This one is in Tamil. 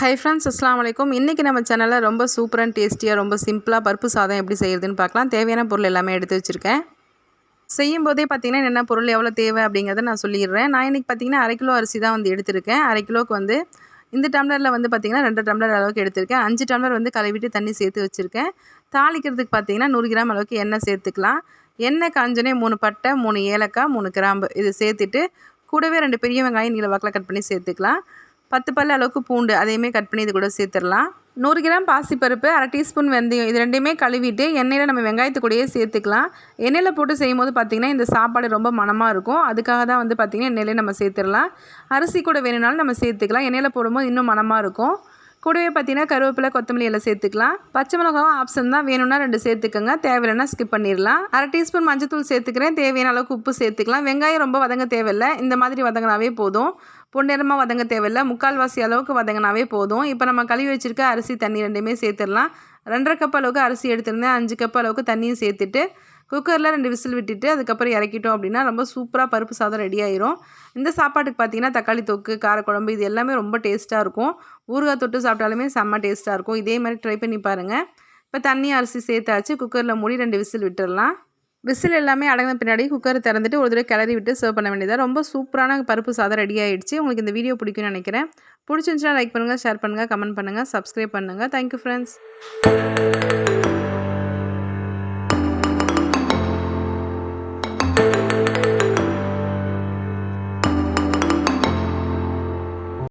ஹை ஃப்ரெண்ட்ஸ் அஸ்லாம் வலைக்கும் இன்றைக்கி நம்ம சேனலில் ரொம்ப சூப்பர் அண்ட் டேஸ்டியாக ரொம்ப சிம்பிளாக பருப்பு சாதம் எப்படி செய்கிறதுன்னு பார்க்கலாம். தேவையான பொருள் எல்லாமே எடுத்து வச்சுருக்கேன். செய்யும் போதே பார்த்தீங்கன்னா என்ன பொருள் எவ்வளோ தேவை அப்படிங்கிறத நான் சொல்லிடுறேன். நான் இன்றைக்கி பார்த்தீங்கன்னா அரை கிலோ அரிசி தான் வந்து எடுத்திருக்கேன். அரை கிலோவுக்கு வந்து இந்த டம்ளரில் வந்து பார்த்திங்கன்னா ரெண்டு டம்ளர் அளவுக்கு எடுத்திருக்கேன். அஞ்சு டம்ளர் வந்து கழுவிட்டு தண்ணி சேர்த்து வச்சுருக்கேன். தாளிக்கிறதுக்கு பார்த்தீங்கன்னா நூறு கிராம் அளவுக்கு எண்ணெய் சேர்த்துக்கலாம். எண்ணெய் காஞ்சனே மூணு பட்டை மூணு ஏலக்காய் மூணு கிராம்பு இது சேர்த்துட்டு கூடவே ரெண்டு பெரிய வெங்காயம் நீள வாக்கில் கட் பண்ணி சேர்த்துக்கலாம். பத்து பல்லு அளவுக்கு பூண்டு அதையுமே கட் பண்ணி இது கூட சேர்த்துடலாம். நூறு கிராம் பாசிப்பருப்பு அரை டீஸ்பூன் வெந்தயம் இது ரெண்டையுமே கழுவிட்டு எண்ணெயில் நம்ம வெங்காயத்து கூடயே சேர்த்துக்கலாம். எண்ணெயில் போட்டு செய்யும்போது பார்த்திங்கன்னா இந்த சாப்பாடு ரொம்ப மனமாக இருக்கும். அதுக்காக தான் வந்து பார்த்திங்கன்னா எண்ணெயிலே நம்ம சேர்த்துடலாம். அரிசி கூட வேணும்னாலும் நம்ம சேர்த்துக்கலாம். எண்ணெயில் போடும்போது இன்னும் மனமாக இருக்கும். கூடவே பார்த்தீங்கன்னா கருவேப்பிலை கொத்தமல்லி எல்லாம் சேர்த்துக்கலாம். பச்சை மிளகாவும் ஆப்ஷன் தான். வேணும்னா ரெண்டு சேர்த்துக்கோங்க. தேவையில்லைன்னா ஸ்கிப் பண்ணிடலாம். அரை டீஸ்பூன் மஞ்சத்தூள் சேர்த்துக்கிறேன். தேவையான அளவுக்கு உப்பு சேர்த்துக்கலாம். வெங்காயம் ரொம்ப வதங்க தேவையில்லை. இந்த மாதிரி வதங்கினாவே போதும். பொன்னிறமாக வதங்க தேவையில்லை. முக்கால்வாசி அளவுக்கு வதங்கினாவே போதும். இப்போ நம்ம கழுவி வச்சுருக்க அரிசி தண்ணி ரெண்டுமே சேர்த்துடலாம். ரெண்டரை கப் அளவுக்கு அரிசி எடுத்திருந்தேன். அஞ்சு கப் அளவுக்கு தண்ணியும் சேர்த்துட்டு குக்கரில் ரெண்டு விசில் விட்டுட்டு அதுக்கப்புறம் இறக்கிட்டோம் அப்படின்னா ரொம்ப சூப்பராக பருப்பு சாதம் ரெடி ஆயிரும். இந்த சாப்பாட்டுக்கு பார்த்தீங்கன்னா தக்காளி தொக்கு காரக்குழம்பு இது எல்லாமே ரொம்ப டேஸ்ட்டாக இருக்கும். ஊறுகாய் தொட்டு சாப்பிட்டாலுமே செம்ம டேஸ்ட்டாக இருக்கும். இதே மாதிரி ட்ரை பண்ணி பாருங்கள் இப்போ தண்ணி அரிசி சேர்த்தாச்சு. குக்கரில் மூடி ரெண்டு விசில் விட்டுடலாம். விசில் எல்லாமே அடங்கின பின்னாடி குக்கரை திறந்துட்டு ஒரு தடவை கிளறி விட்டு சர்வ் பண்ண வேண்டியதாக ரொம்ப சூப்பரான பருப்பு சாதம் ரெடி ஆகிடுச்சு உங்களுக்கு இந்த வீடியோ பிடிக்கும்னு நினைக்கிறேன். பிடிச்சிருந்துச்சுன்னா லைக் பண்ணுங்கள் ஷேர் பண்ணுங்கள் கமெண்ட் பண்ணுங்கள் சப்ஸ்கிரைப் பண்ணுங்கள் தேங்க்யூ ஃப்ரெண்ட்ஸ்